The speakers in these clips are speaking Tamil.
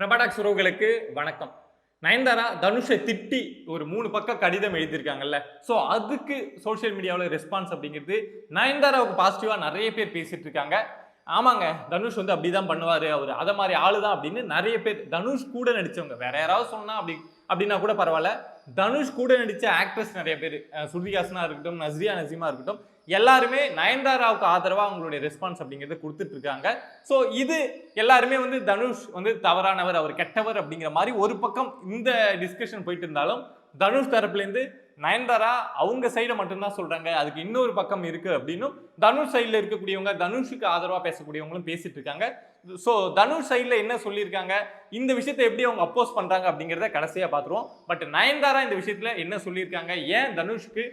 பிரபாடாக்ஸ் உறவுகளுக்கு வணக்கம். நயன்தாரா தனுஷை திட்டி ஒரு மூணு பக்கம் கடிதம் எழுதியிருக்காங்கல்ல. ஸோ அதுக்கு சோஷியல் மீடியாவில் ரெஸ்பான்ஸ் அப்படிங்கிறது நயன்தாராவுக்கு பாசிட்டிவாக நிறைய பேர் பேசிகிட்டு இருக்காங்க. ஆமாங்க. தனுஷ் வந்து அப்படிதான் பண்ணுவாரு. அவர் அதை மாதிரி ஆளு தான் அப்படின்னு நிறைய பேர் தனுஷ் கூட நடிச்சவங்க. வேற யாராவது சொன்னா அப்படி அப்படின்னா கூட பரவாயில்ல. தனுஷ் கூட நடிச்ச ஆக்ட்ரஸ் நிறைய பேர். ஸ்ருதிஹாசனா இருக்கட்டும் நஸ்ரியா நசீமா இருக்கட்டும் எல்லாருமே நயன்தாராவுக்கு ஆதரவாக அவங்களுடைய ரெஸ்பான்ஸ் அப்படிங்கிறத கொடுத்துட்டு இருக்காங்க. ஸோ இது எல்லாருமே வந்து தனுஷ் வந்து தவறானவர் அவர் கெட்டவர் அப்படிங்கிற மாதிரி ஒரு பக்கம் இந்த டிஸ்கஷன் போயிட்டு இருந்தாலும் தனுஷ் தரப்புலேருந்து நயன்தாரா அவங்க சைடை மட்டும்தான் சொல்கிறாங்க அதுக்கு இன்னொரு பக்கம் இருக்குது அப்படின்னும் தனுஷ் சைடில் இருக்கக்கூடியவங்க தனுஷுக்கு ஆதரவாக பேசக்கூடியவங்களும் பேசிட்டு இருக்காங்க. ஸோ தனுஷ் சைடில் என்ன சொல்லியிருக்காங்க? இந்த விஷயத்தை எப்படி அவங்க அப்போஸ் பண்ணுறாங்க அப்படிங்கிறத கடைசியாக பார்த்துருவோம். பட் நயன்தாரா இந்த விஷயத்தில் என்ன சொல்லியிருக்காங்க? ஏன் தனுஷ்க்கு?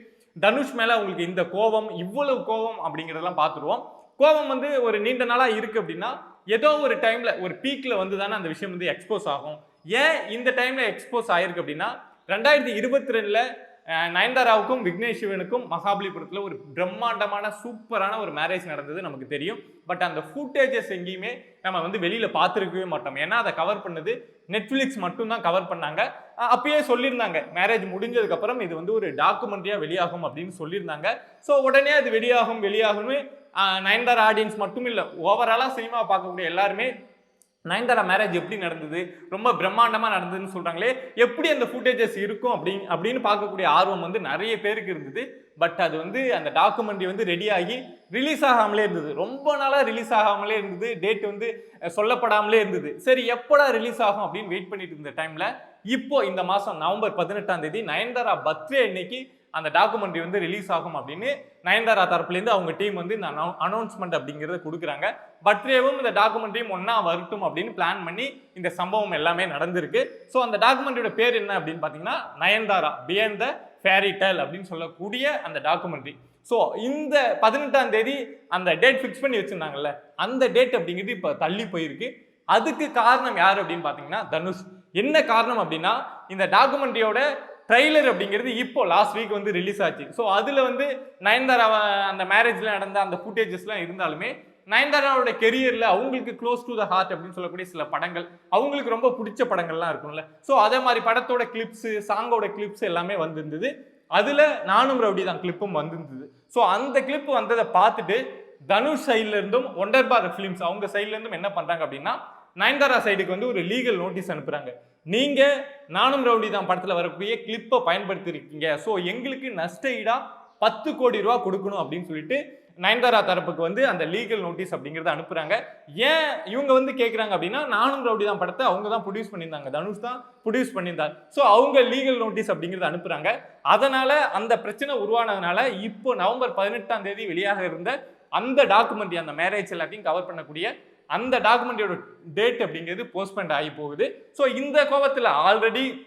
தனுஷ் மேலே அவங்களுக்கு இந்த கோபம் இவ்வளவு கோபம் அப்படிங்கிறதெல்லாம் பார்த்துருவோம். கோபம் வந்து ஒரு நீண்ட நாளாக இருக்குது அப்படின்னா ஏதோ ஒரு டைமில் ஒரு பீக்கில் வந்து தானே அந்த விஷயம் வந்து எக்ஸ்போஸ் ஆகும். ஏன் இந்த டைமில் எக்ஸ்போஸ் ஆயிருக்கு அப்படின்னா ரெண்டாயிரத்தி இருபத்தி ரெண்டில் நயன்தாராவுக்கும் விக்னேஷ் சிவனுக்கும் மகாபலிபுரத்தில் ஒரு பிரம்மாண்டமான சூப்பரான ஒரு மேரேஜ் நடந்தது நமக்கு தெரியும். பட் அந்த ஃபுட்டேஜஸ் எங்கேயுமே நம்ம வந்து வெளியில் பார்த்துருக்கவே மாட்டோம். ஏன்னா அதை கவர் பண்ணது நெட்ஃப்ளிக்ஸ் மட்டும்தான் கவர் பண்ணாங்க. அப்பயே சொல்லியிருந்தாங்க. மேரேஜ் முடிஞ்சதுக்கப்புறம் இது வந்து ஒரு டாக்குமெண்ட்ரியாக வெளியாகும் அப்படின்னு சொல்லியிருந்தாங்க. ஸோ உடனே அது வெளியாகும் வெளியாகும்னு நயன்தாரா ஆடியன்ஸ் மட்டும் இல்லை ஓவராலாக சினிமா பார்க்கக்கூடிய எல்லாருமே நயன்தாரா மேரேஜ் எப்படி நடந்தது? ரொம்ப பிரம்மாண்டமாக நடந்ததுன்னு சொல்கிறாங்களே எப்படி அந்த ஃபுட்டேஜஸ் இருக்கும் அப்படின்னு அப்படின்னு பார்க்கக்கூடிய ஆர்வம் வந்து நிறைய பேருக்கு இருந்தது. பட் அது வந்து அந்த டாக்குமெண்ட்ரி வந்து ரெடி ஆகி ரிலீஸ் ஆகாமலே இருந்தது. ரொம்ப நாளாக ரிலீஸ் ஆகாமலே இருந்தது. டேட் வந்து சொல்லப்படாமலே இருந்தது. சரி எப்படா ரிலீஸ் ஆகும் அப்படின்னு வெயிட் பண்ணிட்டு இருந்த டைமில் இப்போ இந்த மாதம் நவம்பர் பதினெட்டாம் தேதி நயன்தாரா பர்த்டே அன்னைக்கு அந்த டாக்குமெண்ட்ரி வந்து ரிலீஸ் ஆகும் அப்படின்னு நயன்தாரா தரப்புலேருந்து அவங்க டீம் வந்து இந்த அனௌன்ஸ்மெண்ட் அப்படிங்கிறத கொடுக்குறாங்க. பர்த்டேவும் இந்த டாக்குமெண்ட்ரியும் ஒன்றா வரட்டும் அப்படின்னு பிளான் பண்ணி இந்த சம்பவம் எல்லாமே நடந்திருக்கு. ஸோ அந்த டாக்குமெண்ட்ரியோட பேர் என்ன அப்படின்னு பார்த்தீங்கன்னா Nayanthara beyond the fairy tale அப்படின்னு சொல்லக்கூடிய அந்த டாக்குமெண்ட்ரி ஸோ இந்த பதினெட்டாம் தேதி அந்த டேட் ஃபிக்ஸ் பண்ணி வச்சுருந்தாங்கல்ல அந்த டேட் அப்படிங்கிறது இப்போ தள்ளி போயிருக்கு. அதுக்கு காரணம் யார் அப்படின்னு பார்த்தீங்கன்னா தனுஷ். என்ன காரணம் அப்படின்னா இந்த டாக்குமெண்ட்ரியோட ட்ரைலர் அப்படிங்கிறது இப்போ லாஸ்ட் வீக் வந்து ரிலீஸ் ஆச்சு. ஸோ அதில் வந்து நயன்தாரா அந்த மேரேஜில் நடந்த அந்த ஃபுட்டேஜஸ்லாம் இருந்தாலுமே நயன்தாராவோட கெரியரில் அவங்களுக்கு க்ளோஸ் டு த ஹார்ட் அப்படின்னு சொல்லக்கூடிய சில படங்கள் அவங்களுக்கு ரொம்ப பிடிச்ச படங்கள்லாம் இருக்கும்ல. ஸோ அதே மாதிரி படத்தோட கிளிப்ஸு சாங்கோட கிளிப்ஸ் எல்லாமே வந்திருந்தது. அதில் நானும் ரவுடி தான் கிளிப்பும் வந்திருந்தது. ஸோ அந்த கிளிப் வந்ததை பார்த்துட்டு தனுஷ் சைட்லேருந்தும் ஒண்டர் பார் ஃபிலிம்ஸ் அவங்க சைட்லேருந்தும் என்ன பண்ணுறாங்க அப்படின்னா நயன்தாரா சைடுக்கு வந்து ஒரு லீகல் நோட்டீஸ் அனுப்புறாங்க. நீங்க நானும் ரவுடி தான் படத்துல வரக்கூடிய கிளிப்பை பயன்படுத்திருக்கீங்க. ஸோ எங்களுக்கு நஷ்ட ஈடா பத்து கோடி ரூபா கொடுக்கணும் அப்படின்னு சொல்லிட்டு நயன்தாரா தரப்புக்கு வந்து அந்த லீகல் நோட்டீஸ் அப்படிங்கிறத அனுப்புறாங்க. ஏன் இவங்க வந்து கேட்குறாங்க அப்படின்னா நானும் ரவுடி தான் படத்தை அவங்க தான் ப்ரொடியூஸ் பண்ணியிருந்தாங்க. தனுஷ் தான் ப்ரொடியூஸ் பண்ணியிருந்தார். ஸோ அவங்க லீகல் நோட்டீஸ் அப்படிங்கிறத அனுப்புறாங்க. அதனால அந்த பிரச்சனை உருவானதுனால இப்போ நவம்பர் பதினெட்டாம் தேதி வெளியாக இருந்த அந்த டாக்குமெண்ட்ரி அந்த மேரேஜ் எல்லாத்தையும் கவர் பண்ணக்கூடிய அந்த டாக்குமெண்ட்டோட டேட் அப்படிங்கிறது போஸ்ட்பெண்ட் ஆகி போகுது. ஸோ இந்த கோபத்தில் ஆல்ரெடி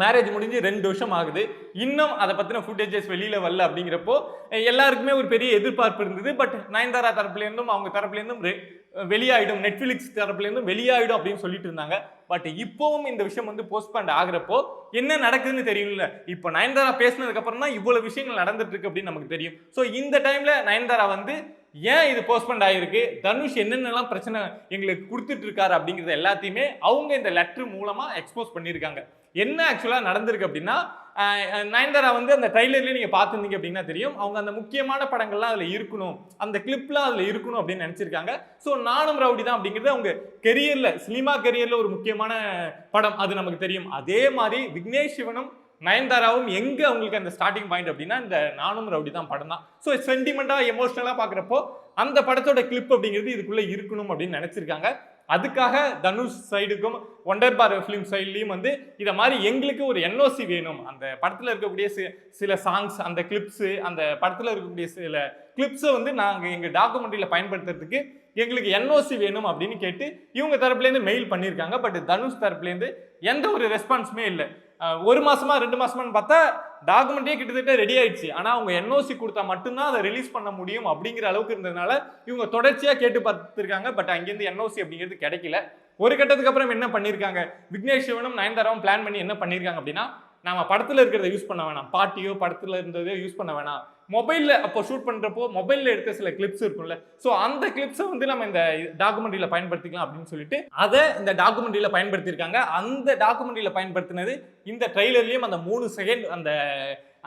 மேரேஜ் முடிஞ்சு ரெண்டு வருஷம் ஆகுது. இன்னும் அதை பற்றின ஃபுட்டேஜஸ் வெளியில் வரல அப்படிங்கிறப்போ எல்லாருக்குமே ஒரு பெரிய எதிர்பார்ப்பு இருந்தது. பட் நயன்தாரா தரப்புலேருந்தும் அவங்க தரப்புலேருந்தும் ரெ- வெளியாயிடும். நெட்ஃப்ளிக்ஸ் தரப்புலேருந்தும் வெளியாயிடும் அப்படின்னு சொல்லிட்டு இருந்தாங்க. பட் இப்போவும் இந்த விஷயம் வந்து போஸ்ட்பண்ட் ஆகுறப்போ என்ன நடக்குதுன்னு தெரியும்ல. இப்போ நயன்தாரா பேசினதுக்கப்புறம் தான் இவ்வளோ விஷயங்கள் நடந்துட்டு இருக்கு அப்படின்னு நமக்கு தெரியும். ஸோ இந்த டைமில் நயன்தாரா வந்து ஏன் இது போஸ்ட்பண்ட் ஆகிருக்கு தனுஷ் என்னென்னலாம் பிரச்சனை எங்களுக்கு கொடுத்துட்டு இருக்காரு அப்படிங்கிறத எல்லாத்தையுமே அவங்க இந்த லெட்ரு மூலமாக எக்ஸ்போஸ் பண்ணியிருக்காங்க. என்ன ஆக்சுவலாக நடந்திருக்கு அப்படின்னா நயன்தாரா வந்து அந்த ட்ரைலர்லேயே நீங்கள் பார்த்துருந்தீங்க அப்படின்னா தெரியும். அவங்க அந்த முக்கியமான படங்கள்லாம் அதில் இருக்கணும். அந்த கிளிப்லாம் அதில் இருக்கணும் அப்படின்னு நினச்சிருக்காங்க. ஸோ நானும் ரவுடி தான் அப்படிங்கிறது அவங்க கெரியரில் சினிமா கெரியரில் ஒரு முக்கியமான படம் அது நமக்கு தெரியும். அதே மாதிரி விக்னேஷ் சிவனும் நயன்தாராவும் எங்கே அவங்களுக்கு அந்த ஸ்டார்டிங் பாயிண்ட் அப்படின்னா இந்த நானும் ரவுடி தான் படம் தான். ஸோ சென்டிமெண்ட்டாக எமோஷ்னலாக பார்க்குறப்போ அந்த படத்தோட கிளிப் அப்படிங்கிறது இதுக்குள்ளே இருக்கணும் அப்படின்னு நினச்சிருக்காங்க. அதுக்காக தனுஷ் சைடுக்கும் ஒண்டர் பார் ஃபிலிம் சைட்லேயும் வந்து இதை மாதிரி எங்களுக்கு ஒரு என்ஓசி வேணும். அந்த படத்தில் இருக்கக்கூடிய சி- சில சாங்ஸ் அந்த கிளிப்ஸு அந்த படத்தில் இருக்கக்கூடிய சில கிளிப்ஸை வந்து நாங்கள் எங்கள் டாக்குமெண்ட்ரியில் பயன்படுத்துறதுக்கு எங்களுக்கு என்ஓசி வேணும் அப்படின்னு கேட்டு இவங்க தரப்புலேருந்து மெயில் பண்ணியிருக்காங்க பட் தனுஷ் தரப்புலேருந்து எந்த ஒரு ரெஸ்பான்ஸுமே இல்லை. ஒரு மாசமா ரெண்டு மாசமான்னு பார்த்தா டாக்குமெண்ட்டே கிட்டத்தட்ட ரெடி ஆயிடுச்சு. ஆனா அவங்க என்ஓசி கொடுத்தா மட்டும்தான் அதை ரிலீஸ் பண்ண முடியும் அப்படிங்கிற அளவுக்கு இருந்ததுனால இவங்க தொடர்ச்சியா கேட்டு பார்த்துருக்காங்க. பட் அங்கேருந்து என்ஓசி அப்படிங்கிறது கிடைக்கல. ஒரு கட்டத்துக்கு அப்புறம் என்ன பண்ணியிருக்காங்க விக்னேஷ் சிவனும் நயன்தாராவும் பிளான் பண்ணி என்ன பண்ணியிருக்காங்க அப்படின்னா நம்ம படத்துல இருக்கிறத யூஸ் பண்ண வேணாம். பாட்டியோ படத்துல இருந்ததோ யூஸ் பண்ண வேணாம். மொபைலில் அப்போ ஷூட் பண்ணுறப்போ மொபைலில் எடுத்த சில கிளிப்ஸ் இருக்கும்ல. ஸோ அந்த கிளிப்ஸை வந்து நம்ம இந்த டாக்குமெண்ட்ரியில் பயன்படுத்திக்கலாம் அப்படின்னு சொல்லிட்டு அதை இந்த டாக்குமெண்ட்ரியில் பயன்படுத்தியிருக்காங்க. அந்த டாக்குமெண்ட்ரியில் பயன்படுத்தினது இந்த ட்ரெய்லர்லேயும் அந்த மூணு செகண்ட் அந்த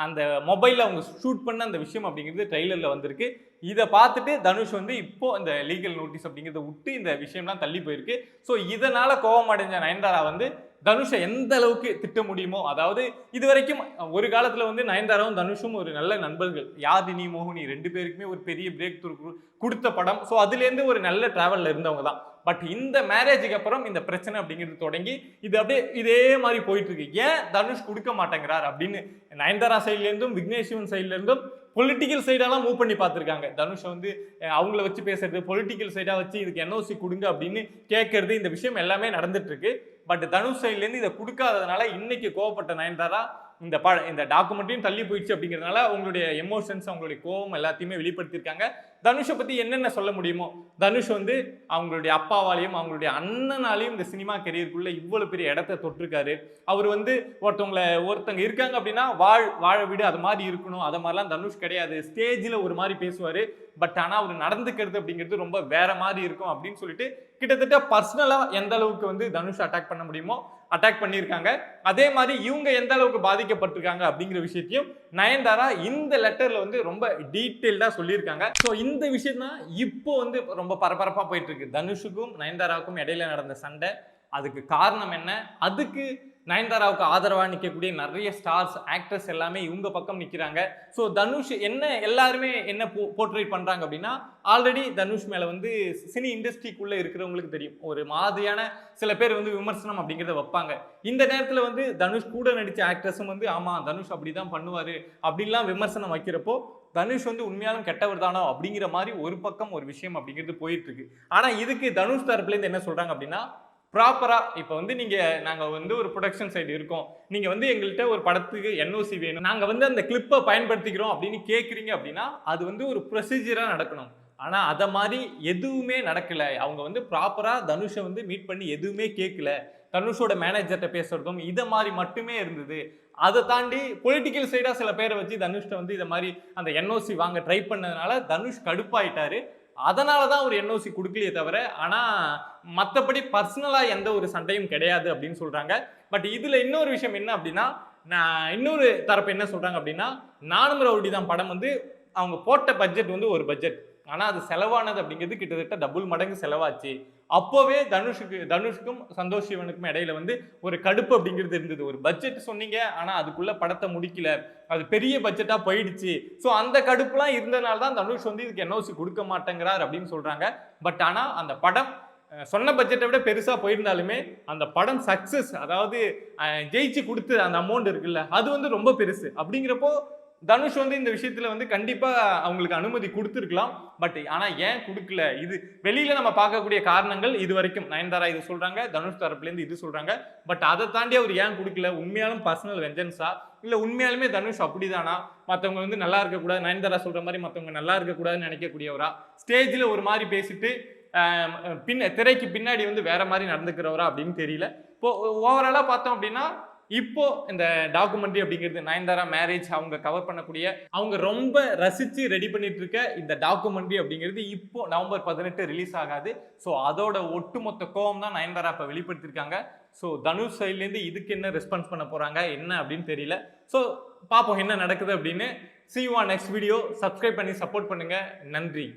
அந்த மொபைலில் அவங்க ஷூட் பண்ண அந்த விஷயம் அப்படிங்கிறது ட்ரெய்லரில் வந்திருக்கு. இதை பார்த்துட்டு தனுஷ் வந்து இப்போ இந்த லீகல் நோட்டீஸ் அப்படிங்கிறத விட்டு இந்த விஷயம்லாம் தள்ளி போயிருக்கு. ஸோ இதனால் கோபம் அடைஞ்ச நயன்தாரா வந்து தனுஷை எந்த அளவுக்கு திட்ட முடியுமோ அதாவது இது வரைக்கும் ஒரு காலத்தில் வந்து நயன்தாராவும் தனுஷும் ஒரு நல்ல நண்பர்கள். யாதினி மோகினி ரெண்டு பேருக்குமே ஒரு பெரிய பிரேக் த்ரூ கொடுத்த படம். ஸோ அதுலேருந்து ஒரு நல்ல ட்ராவலில் இருந்தவங்க தான். பட் இந்த மேரேஜுக்கு அப்புறம் இந்த பிரச்சனை அப்படிங்கிறது தொடங்கி இது அப்படியே இதே மாதிரி போயிட்டு இருக்கு ஏன் தனுஷ் கொடுக்க மாட்டேங்கிறார் அப்படின்னு நயன்தாரா சைட்லேருந்தும் விக்னேஷ் சிவன் சைட்லேருந்தும் பொலிட்டிக்கல் சைடெல்லாம் மூவ் பண்ணி பார்த்துருக்காங்க. தனுஷை வந்து அவங்கள வச்சு பேசுறது பொலிட்டிக்கல் சைடாக வச்சு இதுக்கு என்ஓசி கொடுங்க அப்படின்னு கேட்கறது இந்த விஷயம் எல்லாமே நடந்துட்டு இருக்கு பட் தனுஷ் சைட்லேருந்து இதை கொடுக்காததுனால இன்னைக்கு கோவப்பட்ட நயன்தாரா இந்த ப இந்த டாக்குமெண்ட்டையும் தள்ளி போயிடுச்சு அப்படிங்கிறதுனால அவங்களுடைய எமோஷன்ஸ் அவங்களுடைய கோவம் எல்லாத்தையுமே வெளிப்படுத்தியிருக்காங்க. தனுஷை பற்றி என்னென்ன சொல்ல முடியுமோ தனுஷ் வந்து அவங்களுடைய அப்பாவாலையும் அவங்களுடைய அண்ணனாலையும் இந்த சினிமா கெரியருக்குள்ளே இவ்வளோ பெரிய இடத்த தொட்டிருக்காரு. அவர் வந்து ஒருத்தவங்கள ஒருத்தங்க இருக்காங்க அப்படின்னா வாழ் வாழ வீடு அது மாதிரி இருக்கணும். அதை மாதிரிலாம் தனுஷ் கிடையாது. ஸ்டேஜில் ஒரு மாதிரி பேசுவார். பட் ஆனால் அவர் நடந்துக்கிறது அப்படிங்கிறது ரொம்ப வேற மாதிரி இருக்கும் அப்படின்னு சொல்லிட்டு கிட்டத்தட்ட பர்சனலாக எந்த அளவுக்கு வந்து தனுஷ் அட்டாக் பண்ண முடியுமோ அட்டாக் பண்ணியிருக்காங்க. அதே மாதிரி இவங்க எந்த அளவுக்கு பாதிக்கப்பட்டிருக்காங்க அப்படிங்கிற விஷயத்தையும் நயன்தாரா இந்த லெட்டரில் வந்து ரொம்ப டீட்டெயில்டாக சொல்லியிருக்காங்க. ஸோ இந்த விஷயம் தான் இப்போ வந்து ரொம்ப பரபரப்பாக போயிட்டு இருக்கு. தனுஷுக்கும் நயன்தாராவுக்கும் இடையில நடந்த சண்டை அதுக்கு காரணம் என்ன? அதுக்கு நயன்தாராவுக்கு ஆதரவாக நிற்கக்கூடிய நிறைய ஸ்டார்ஸ் ஆக்டர்ஸ் எல்லாமே இவங்க பக்கம் நிற்கிறாங்க ஸோ தனுஷ் என்ன எல்லாருமே என்ன போ போர்ட்ரேட் பண்ணுறாங்க அப்படின்னா ஆல்ரெடி தனுஷ் மேலே வந்து சினி இண்டஸ்ட்ரிக்குள்ளே இருக்கிறவங்களுக்கு தெரியும். ஒரு மாதிரியான சில பேர் வந்து விமர்சனம் அப்படிங்கிறத வைப்பாங்க. இந்த நேரத்தில் வந்து தனுஷ் கூட நடித்த ஆக்டர்ஸும் வந்து ஆமாம் தனுஷ் அப்படி தான் பண்ணுவார் அப்படின்லாம் விமர்சனம் வைக்கிறப்போ தனுஷ் வந்து உண்மையாலும் கெட்டவர் தானோ அப்படிங்கிற மாதிரி ஒரு பக்கம் ஒரு விஷயம் அப்படிங்கிறது போயிட்டு இருக்கு. ஆனால் இதுக்கு தனுஷ் தரப்புலேருந்து என்ன சொல்கிறாங்க அப்படின்னா ப்ராப்பராக இப்போ வந்து நீங்கள் நாங்கள் வந்து ஒரு ப்ரொடக்ஷன் சைடு இருக்கோம். நீங்கள் வந்து எங்கள்கிட்ட ஒரு படத்துக்கு என்ஓசி வேணும். நாங்கள் வந்து அந்த கிளிப்பை பயன்படுத்திக்கிறோம் அப்படின்னு கேட்குறீங்க அப்படின்னா அது வந்து ஒரு ப்ரொசீஜராக நடக்கணும். ஆனால் அதை மாதிரி எதுவுமே நடக்கலை. அவங்க வந்து ப்ராப்பராக தனுஷை வந்து மீட் பண்ணி எதுவுமே கேட்கல தனுஷோட மேனேஜர்கிட்ட பேசுகிறதும் இதை மாதிரி மட்டுமே இருந்தது. அதை தாண்டி பொலிட்டிக்கல் சைடாக சில பேரை வச்சு தனுஷ்ட வந்து இதை மாதிரி அந்த என்ஓசி வாங்க ட்ரை பண்ணதுனால தனுஷ் கடுப்பாயிட்டாரு. அதனால தான் ஒரு என்ஓசி கொடுக்கலையே தவிர ஆனால் மற்றபடி பர்சனலாக எந்த ஒரு சண்டையும் கிடையாது அப்படின்னு சொல்கிறாங்க பட் இதில் இன்னொரு விஷயம் என்ன அப்படின்னா நான் இன்னொரு தரப்பு என்ன சொல்கிறாங்க அப்படின்னா நானும் ரவுடி தான் படம் வந்து அவங்க போட்ட பட்ஜெட் வந்து ஒரு பட்ஜெட் ஆனால் அது செலவானது அப்படிங்கிறது கிட்டத்தட்ட டபுள் மடங்கு செலவாச்சு. அப்போவே தனுஷுக்கு தனுஷுக்கும் சந்தோஷ் சிவனுக்கும் இடையில வந்து ஒரு கடுப்பு அப்படிங்கிறது இருந்தது. ஒரு பட்ஜெட் சொன்னீங்க ஆனால் அதுக்குள்ள படத்தை முடிக்கல. அது பெரிய பட்ஜெட்டாக போயிடுச்சு. ஸோ அந்த கடுப்புலாம் இருந்தனால தான் தனுஷ் வந்து இதுக்கு என்ஓசி கொடுக்க மாட்டேங்கிறார் அப்படின்னு சொல்கிறாங்க பட் ஆனால் அந்த படம் சொன்ன பட்ஜெட்டை விட பெருசாக போயிருந்தாலுமே அந்த படம் சக்ஸஸ் அதாவது ஜெயிச்சு கொடுத்து அந்த அமௌண்ட் இருக்குல்ல அது வந்து ரொம்ப பெருசு. அப்படிங்கிறப்போ தனுஷ் வந்து இந்த விஷயத்துல வந்து கண்டிப்பா அவங்களுக்கு அனுமதி கொடுத்துருக்கலாம். பட் ஆனா ஏன் கொடுக்கல? இது வெளியில நம்ம பார்க்கக்கூடிய காரணங்கள் இது வரைக்கும். நயன்தாரா இது சொல்றாங்க தனுஷ் தரப்புலேருந்து இது சொல்றாங்க. பட் அதை தாண்டி அவர் ஏன் கொடுக்கல? உண்மையாலும் பர்சனல் வெஞ்சன்ஸா இல்ல உண்மையாலுமே தனுஷ் அப்படிதானா? மற்றவங்க வந்து நல்லா இருக்கக்கூடாது நயன்தாரா சொல்ற மாதிரி மற்றவங்க நல்லா இருக்கக்கூடாதுன்னு நினைக்கக்கூடியவரா? ஸ்டேஜில் ஒரு மாதிரி பேசிட்டு ஆஹ், பின்ன திரைக்கு பின்னாடி வந்து வேற மாதிரி நடந்துக்கிறவரா அப்படின்னு தெரியல. இப்போ ஓவராலாக பார்த்தோம் அப்படின்னா இப்போ இந்த டாக்குமெண்ட்ரி அப்படிங்கிறது நயன்தாரா மேரேஜ் அவங்க கவர் பண்ணக்கூடிய அவங்க ரொம்ப ரசித்து ரெடி பண்ணிட்டு இருக்க இந்த டாக்குமெண்ட்ரி அப்படிங்கிறது இப்போ நவம்பர் பதினெட்டு ரிலீஸ் ஆகாது. ஸோ அதோட ஒட்டுமொத்த கோவம் தான் நயன்தாரா இப்போ வெளிப்படுத்தியிருக்காங்க. ஸோ தனுஷ் சைட்லேருந்து இதுக்கு என்ன ரெஸ்பான்ஸ் பண்ண போகிறாங்க என்ன அப்படின்னு தெரியல. ஸோ பார்ப்போம் என்ன நடக்குது அப்படின்னு. See you next video subscribe பண்ணி சப்போர்ட் பண்ணுங்கள் நன்றி.